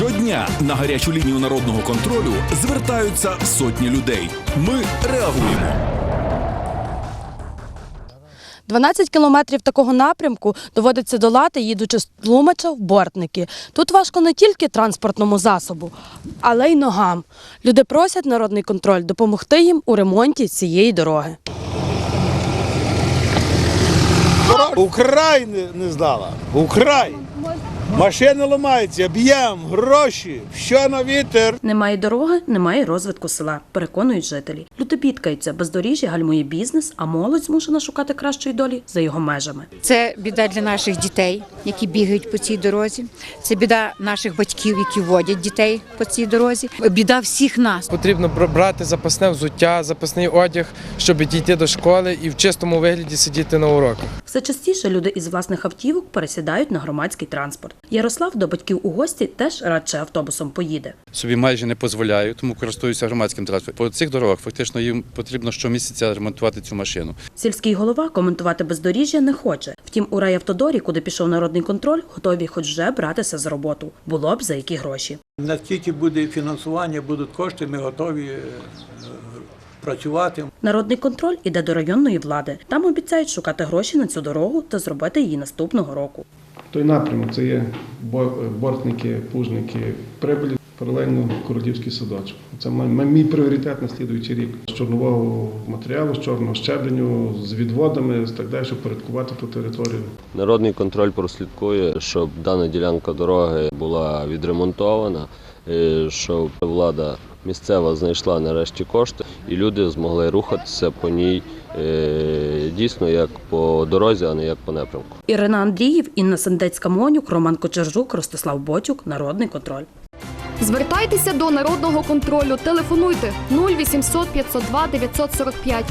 Щодня на гарячу лінію народного контролю звертаються сотні людей. Ми реагуємо. 12 кілометрів такого напрямку доводиться долати, їдучи з Тлумача в Бортники. Тут важко не тільки транспортному засобу, але й ногам. Люди просять народний контроль допомогти їм у ремонті цієї дороги. Украй не, здала. Украй. Машини ламаються, б'ємо, гроші, що на вітер. Немає дороги, немає розвитку села, переконують жителі. Люди бідкаються, бездоріжжя гальмує бізнес, а молодь змушена шукати кращої долі за його межами. Це біда для наших дітей, які бігають по цій дорозі. Це біда наших батьків, які водять дітей по цій дорозі. Біда всіх нас. Потрібно брати запасне взуття, запасний одяг, щоб дійти до школи і в чистому вигляді сидіти на уроках. Все частіше люди із власних автівок пересідають на громадський транспорт. Ярослав до батьків у гості теж радше автобусом поїде. собі майже не дозволяю, тому користуюся громадським транспортом. По цих дорогах фактично їм потрібно щомісяця ремонтувати цю машину. Сільський голова коментувати бездоріжжя не хоче. Втім, у райавтодорі, куди пішов народний контроль, готові хоч вже братися за роботу. Було б за які гроші. Наскільки буде фінансування, будуть кошти, ми готові е, працювати. Народний контроль іде до районної влади. Там обіцяють шукати гроші на цю дорогу та зробити її наступного року. Той напрямок це є бо- бортники, пужники, прибилі, паралельно королівський садочок. Це мій пріоритет на слідуючий рік. З чорнового матеріалу, з чорного щебеню, з відводами, з так далі, щоб порядкувати ту територію. Народний контроль прослідкує, щоб дана ділянка дороги була відремонтована, е, щоб влада місцева знайшла нарешті кошти, і люди змогли рухатися по ній е, дійсно як по дорозі, а не як по напрямку. Ірина Андріїв, Інна Сендецька-Монюк, Роман Кочержук, Ростислав Бочук. Народний контроль. Звертайтеся до народного контролю. Телефонуйте 0800 502 945